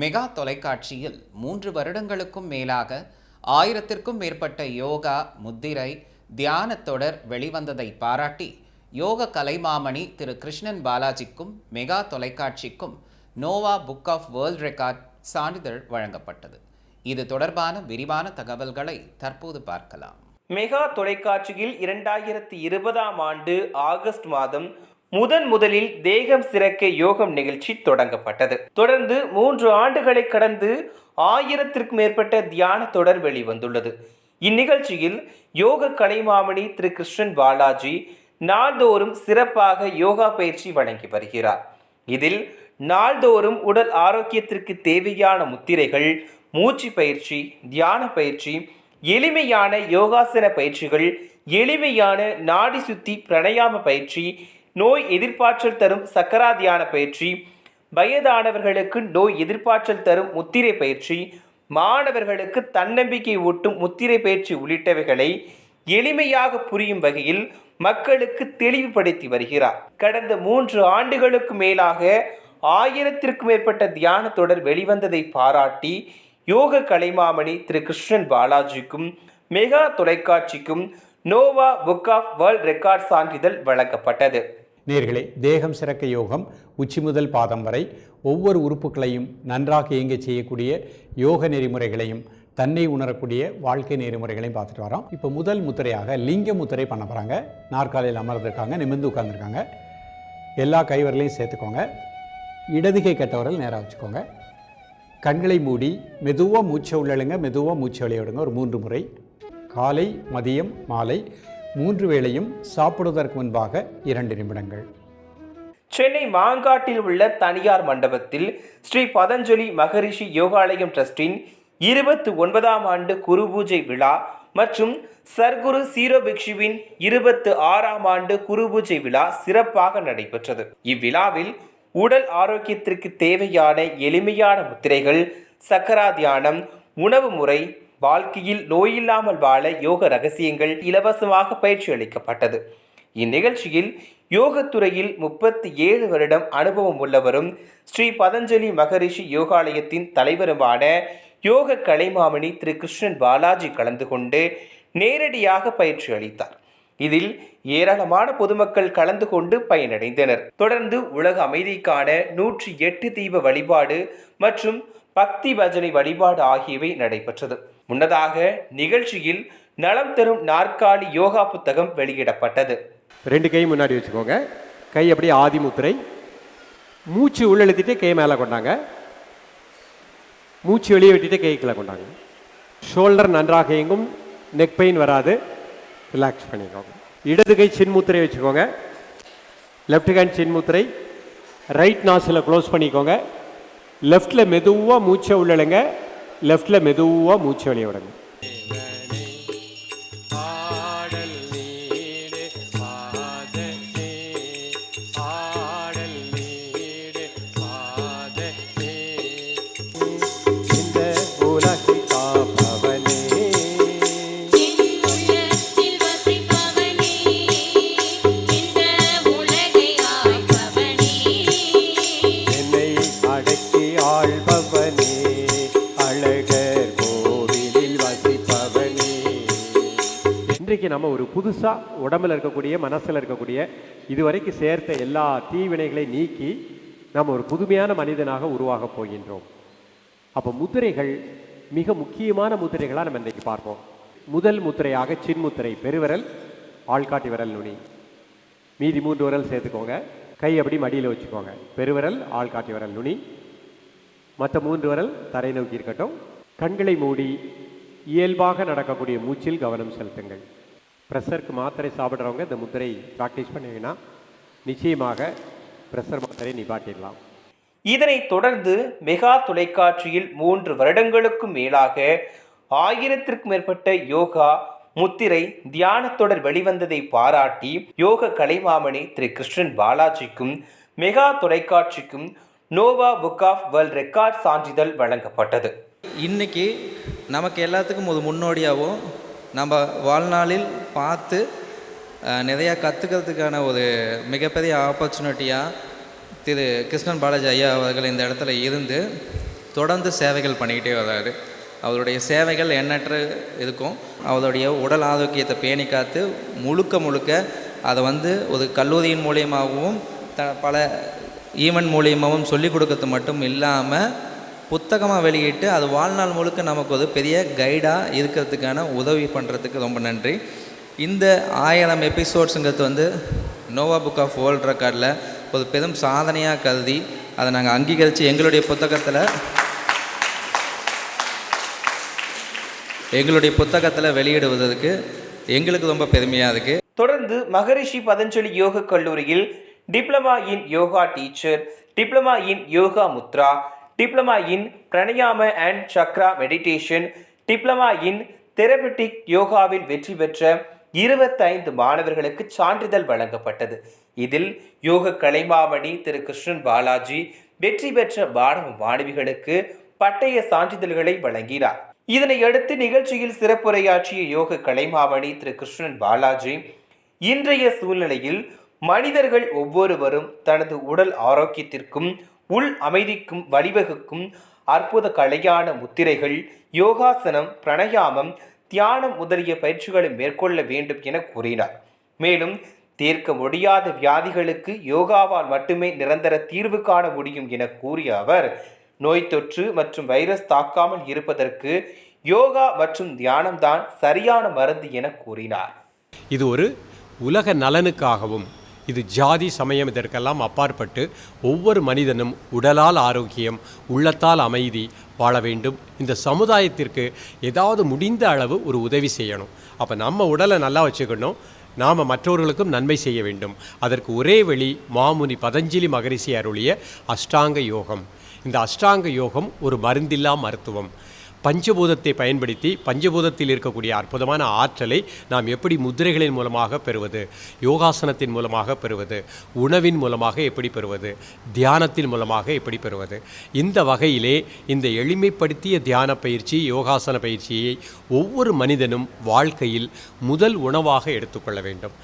Mega தொலைக்காட்சியில் மூன்று வருடங்களுக்கும் மேலாக ஆயிரத்திற்கும் மேற்பட்ட யோகா முத்திரை தியான தொடர் வெளிவந்ததை பாராட்டி யோக கலைமாமணி திரு. கிருஷ்ணன் பாலாஜிக்கும் mega தொலைக்காட்சிக்கும் Nova book of world record சான்றிதழ் வழங்கப்பட்டது. இது தொடர்பான விரிவான தகவல்களை தற்போது பார்க்கலாம். மெகா தொலைக்காட்சியில் இரண்டாயிரத்தி இருபதாம் ஆண்டு ஆகஸ்ட் மாதம் முதன் முதலில் தேகம் சிறக்க யோகம் நிகழ்ச்சி தொடங்கப்பட்டது. தொடர்ந்து மூன்று ஆண்டுகளை கடந்து ஆயிரத்திற்கும் மேற்பட்ட தியான தொடர் வெளிவந்துள்ளது. இந்நிகழ்ச்சியில் யோக கலைமாமணி திரு. கிருஷ்ணன் பாலாஜி நாள்தோறும் சிறப்பாக யோகா பயிற்சி வழங்கி வருகிறார். இதில் நாள்தோறும் உடல் ஆரோக்கியத்திற்கு தேவையான முத்திரைகள் மூச்சு பயிற்சி தியான பயிற்சி எளிமையான யோகாசன பயிற்சிகள் எளிமையான நாடி சுத்தி பிரணயாம பயிற்சி நோய் எதிர்ப்பாற்றல் தரும் சக்கரா தியான பயிற்சி வயதானவர்களுக்கு நோய் எதிர்ப்பாற்றல் தரும் முத்திரை பயிற்சி மாணவர்களுக்கு தன்னம்பிக்கை ஊட்டும் முத்திரை பயிற்சி உள்ளிட்டவைகளை எளிமையாக புரியும் வகையில் மக்களுக்கு தெளிவுபடுத்தி வருகிறார். கடந்த மூன்று ஆண்டுகளுக்கு மேலாக ஆயிரத்திற்கும் மேற்பட்ட தியான தொடர் வெளிவந்ததை பாராட்டி யோக கலைமாமணி திரு. கிருஷ்ணன் பாலாஜிக்கும் mega தொலைக்காட்சிக்கும் Nova book of world record சான்றிதழ் வழங்கப்பட்டது. நேர்களே தேகம் சிறக்க யோகம் உச்சி முதல் பாதம் வரை ஒவ்வொரு உறுப்புகளையும் நன்றாக இயங்க செய்யக்கூடிய யோக நெறிமுறைகளையும் தன்னை உணரக்கூடிய வாழ்க்கை நெறிமுறைகளையும் பார்த்துட்டு வரோம். இப்போ முதல் முத்திரையாக லிங்க முத்திரை பண்ண போகிறாங்க நாற்காலியில் அமர்ந்திருக்காங்க நிமிர்ந்து உட்காந்துருக்காங்க எல்லா கைவரலையும் சேர்த்துக்கோங்க. இடதுகை கட்டவரல் நேராக வச்சுக்கோங்க. கண்களை மூடி மெதுவாக மூச்சை உள்ளழுங்க மெதுவாக மூச்சை விளையாடுங்க ஒரு மூன்று முறை. காலை மதியம் மாலை. மூன்று வேளையும் சாப்பிடுவதற்கு முன்பாக இரண்டு நிமிடங்கள். சென்னை மாங்காட்டில் உள்ள தனியார் மண்டபத்தில் ஸ்ரீ பதஞ்சலி மகரிஷி யோகாலயம் ட்ரஸ்டின் இருபத்தி ஒன்பதாம் ஆண்டு குரு பூஜை விழா மற்றும் சர்க்குரு சீரோபிக்ஷுவின் இருபத்து ஆறாம் ஆண்டு குரு பூஜை விழா சிறப்பாக நடைபெற்றது. இவ்விழாவில் உடல் ஆரோக்கியத்திற்கு தேவையான எளிமையான முத்திரைகள் சக்கரா தியானம் உணவு முறை வாழ்க்கையில் நோயில்லாமல் வாழ யோக ரகசியங்கள் இலவசமாக பயிற்சி அளிக்கப்பட்டது. இந்நிகழ்ச்சியில் யோகத்துறையில் முப்பத்தி ஏழு வருடம் அனுபவம் உள்ளவரும் ஸ்ரீ பதஞ்சலி மகரிஷி யோகாலயத்தின் தலைவருமான யோக கலைமாமணி திரு. கிருஷ்ணன் பாலாஜி கலந்து கொண்டு நேரடியாக பயிற்சி அளித்தார். இதில் ஏராளமான பொதுமக்கள் கலந்து கொண்டு பயனடைந்தனர். தொடர்ந்து உலக அமைதிக்கான நூற்றி எட்டு தீப வழிபாடு மற்றும் பக்தி பஜனை வழிபாடு ஆகியவை நடைபெற்றது. முன்னதாக நிகழ்ச்சியில் நலம் தரும் நாற்காலி யோகா புத்தகம் வெளியிடப்பட்டது. ரெண்டு கை முன்னாடி வச்சுக்கோங்க. கை அப்படியே ஆதி முத்திரை. மூச்சு உள்ளெழுத்திட்டு கை மேலே கொண்டாங்க. மூச்சு வெளியே விட்டுட்டு கை கீழே கொண்டாங்க. ஷோல்டர் நன்றாக இயங்கும். நெக் பெயின் வராது. ரிலாக்ஸ் பண்ணிக்கோங்க. இடது கை சின்முத்திரை வச்சுக்கோங்க. லெஃப்ட் ஹேண்ட் சின்முத்திரை ரைட் நாசில் க்ளோஸ் பண்ணிக்கோங்க. லெஃப்டில் மெதுவாக மூச்சை உள்ளழுங்க லெஃப்டில் மெதுவாக மூச்சு வெளியே விடுங்க இன்றைக்கி நம்ம ஒரு புதுசாக உடம்புல இருக்கக்கூடிய மனசில் இருக்கக்கூடிய இதுவரைக்கும் சேர்த்த எல்லா தீவினைகளை நீக்கி நாம் ஒரு புதுமையான மனிதனாக உருவாகப் போகின்றோம். அப்போ முத்திரைகள் மிக முக்கியமான முத்திரைகளாக நம்ம இன்றைக்கு பார்ப்போம். முதல் முத்திரையாக சின்முத்திரை பெருவிரல் ஆள்காட்டி விரல் நுனி. மீதி மூன்று விரல் சேர்த்துக்கோங்க. கை அப்படி மடியில் வச்சுக்கோங்க. பெருவிரல் ஆள்காட்டி விரல் நுனி. மற்ற மூன்று விரல் தரை நோக்கி இருக்கட்டும். கண்களை மூடி இயல்பாக நடக்கக்கூடிய மூச்சில் கவனம் செலுத்துங்கள். ப்ரெஷருக்கு மாத்திரை சாப்பிட்றவங்க இந்த முத்திரை ப்ராக்டிஸ் பண்ணீங்கன்னா நிச்சயமாக ப்ரெஷர் மாத்திரை நிப்பாட்டிடலாம். இதனைத் தொடர்ந்து மெகா தொலைக்காட்சியில் மூன்று வருடங்களுக்கும் மேலாக ஆயிரத்திற்கும் மேற்பட்ட யோகா முத்திரை தியானத்தொடர் வெளிவந்ததை பாராட்டி யோக கலைமாமணி திரு. கிருஷ்ணன் பாலாஜிக்கும் mega தொலைக்காட்சிக்கும் Nova book of world record சான்றிதழ் வழங்கப்பட்டது. இன்னைக்கு நமக்கு எல்லாத்துக்கும் ஒரு முன்னோடியாகவும் நம்ம வாழ்நாளில் பார்த்து நிறையா கற்றுக்கிறதுக்கான ஒரு மிகப்பெரிய ஆப்பர்ச்சுனிட்டியாக திரு கிருஷ்ணன் பாலாஜி ஐயா அவர்கள் இந்த இடத்துல இருந்து தொடர்ந்து சேவைகள் பண்ணிக்கிட்டே வர்றாரு. அவருடைய சேவைகள் எண்ணற்று இருக்கும். அவருடைய உடல் ஆரோக்கியத்தை பேணி காத்து முழுக்க முழுக்க அதை வந்து ஒரு கல்லூரியின் மூலியமாகவும் த பல ஈவெண்ட் மூலியமாகவும் சொல்லிக் கொடுக்கறது மட்டும் இல்லாமல் புத்தகமாக வெளியிட்டு அது வாழ்நாள் முழுக்க நமக்கு ஒரு பெரிய கைடாக இருக்கிறதுக்கான உதவி பண்ணுறதுக்கு ரொம்ப நன்றி. இந்த ஆயிரம் எபிசோட்ஸுங்கிறது வந்து நோவா புக் ஆஃப் வேர்ல்ட் ரெக்கார்டில் ஒரு பெரும் சாதனையாக கருதி அதை நாங்கள் அங்கீகரித்து எங்களுடைய புத்தகத்தில் எங்களுடைய புத்தகத்தில் வெளியிடுவதற்கு எங்களுக்கு ரொம்ப பெருமையாக இருக்குது தொடர்ந்து மகரிஷி பதஞ்சலி யோக கல்லூரியில் diploma in yoga teacher diploma in yoga mudra diploma in pranayama and chakra meditation diploma in therapeutic யோகாவில் வெற்றி பெற்ற இருபத்தைந்து மாணவர்களுக்கு சான்றிதழ் வழங்கப்பட்டது. இதில் யோக கலைமாமணி திரு. கிருஷ்ணன் பாலாஜி வெற்றி பெற்ற மாணவ மாணவிகளுக்கு பட்டய சான்றிதழ்களை வழங்கினார். இதனையடுத்து நிகழ்ச்சியில் சிறப்புரையாற்றிய யோக கலைமாமணி திரு. கிருஷ்ணன் பாலாஜி இன்றைய சூழ்நிலையில் மனிதர்கள் ஒவ்வொருவரும் தனது உடல் ஆரோக்கியத்திற்கும் உள் அமைதிக்கும் வழிவகுக்கும் அற்புத கலையான முத்திரைகள் யோகாசனம் பிரணயாமம் தியானம் முதலிய பயிற்சிகளை மேற்கொள்ள வேண்டும் என கூறினார். மேலும் தீர்க்க முடியாத வியாதிகளுக்கு யோகாவால் மட்டுமே நிரந்தர தீர்வு காண முடியும் என கூறிய அவர் நோய் தொற்று மற்றும் வைரஸ் தாக்காமல் இருப்பதற்கு யோகா மற்றும் தியானம்தான் சரியான மருந்து என கூறினார். இது ஒரு உலக நலனுக்காகவும் இது ஜாதி சமயம் இதற்கெல்லாம் அப்பாற்பட்டு ஒவ்வொரு மனிதனும் உடலால் ஆரோக்கியம் உள்ளத்தால் அமைதி வாழ வேண்டும். இந்த சமுதாயத்திற்கு ஏதாவது முடிந்த அளவு ஒரு உதவி செய்யணும். அப்போ நம்ம உடலை நல்லா வச்சுக்கணும். நாம் மற்றவர்களுக்கும் நன்மை செய்ய வேண்டும். அதற்கு ஒரே வழி மாமுனி பதஞ்சலி மகரிஷி அருளிய அஷ்டாங்க யோகம். இந்த அஷ்டாங்க யோகம் ஒரு மருந்தில்லா மருத்துவம். பஞ்சபூதத்தை பயன்படுத்தி பஞ்சபூதத்தில் இருக்கக்கூடிய அற்புதமான ஆற்றலை நாம் எப்படி முத்திரைகளின் மூலமாக பெறுவது யோகாசனத்தின் மூலமாக பெறுவது உணவின் மூலமாக எப்படி பெறுவது தியானத்தின் மூலமாக எப்படி பெறுவது இந்த வகையிலே இந்த எளிமைப்படுத்திய தியான பயிற்சி யோகாசன பயிற்சியை ஒவ்வொரு மனிதனும் வாழ்க்கையில் முதல் உணவாக எடுத்துக்கொள்ள வேண்டும்.